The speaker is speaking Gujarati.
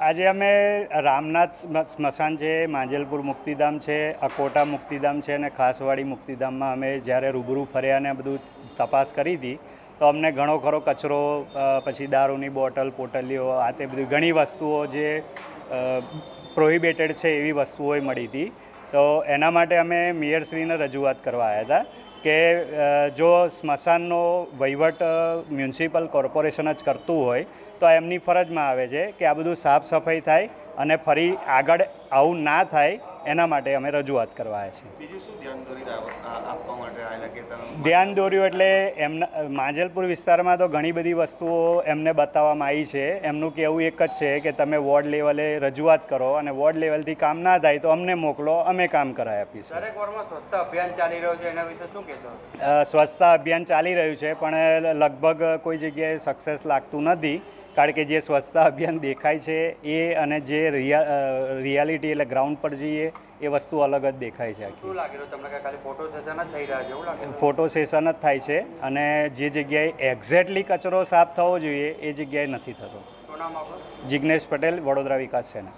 આજે અમે રામનાથ સ્મ- સ્મશાન છે, માંજલપુર મુક્તિધામ છે, અકોટા મુક્તિધામ છે અને ખાસવાડી મુક્તિધામમાં અમે જ્યારે રૂબરૂ ફર્યા ને બધું તપાસ કરી હતી, તો અમને ઘણો ખરો કચરો પછી દારૂની બોટલ, પોટલીઓ, આ તે બધી ઘણી વસ્તુઓ જે પ્રોહિબેટેડ છે એવી વસ્તુઓ મળી હતી. તો એના માટે અમે મેયરશ્રીને રજૂઆત કરવા આવ્યા હતા કે જો સ્મશાનનો વહીવટ મ્યુનિસિપલ કોર્પોરેશન જ કરતું હોય, તો એમની ફરજમાં આવે છે કે આ બધું સાફ સફાઈ થાય અને ફરી આગળ આવું ના થાય, એના માટે અમે રજૂઆત કરવા આવ્યા છીએ. ધ્યાન દોર્યું એટલે એમના માંજલપુર વિસ્તારમાં તો ઘણી બધી વસ્તુઓ એમને બતાવવામાં આવી છે. એમનું કહેવું એક જ છે કે તમે વોર્ડ લેવલે રજૂઆત કરો અને વોર્ડ લેવલથી કામ ના થાય તો અમને મોકલો અમે કામ કરાવી આપીશું. સ્વચ્છતા અભિયાન ચાલી રહ્યું છે એના વિશે શું કહેશો? સ્વચ્છતા અભિયાન ચાલી રહ્યું છે પણ લગભગ કોઈ જગ્યાએ સક્સેસ લાગતું નથી. કારણ કે જે સ્વચ્છતા અભિયાન દેખાય છે એ અને જે રિયા રિયાલિટી એટલે ગ્રાઉન્ડ પર જઈએ એ વસ્તુ અલગ જ દેખાય છે આખી. ફોટો સેશન જ થાય છે અને જે જગ્યાએ એક્ઝેક્ટલી કચરો સાફ થવો જોઈએ એ જગ્યાએ નથી થતો. જિજ્ઞેશ પટેલ વડોદરા વિકાસ સેના.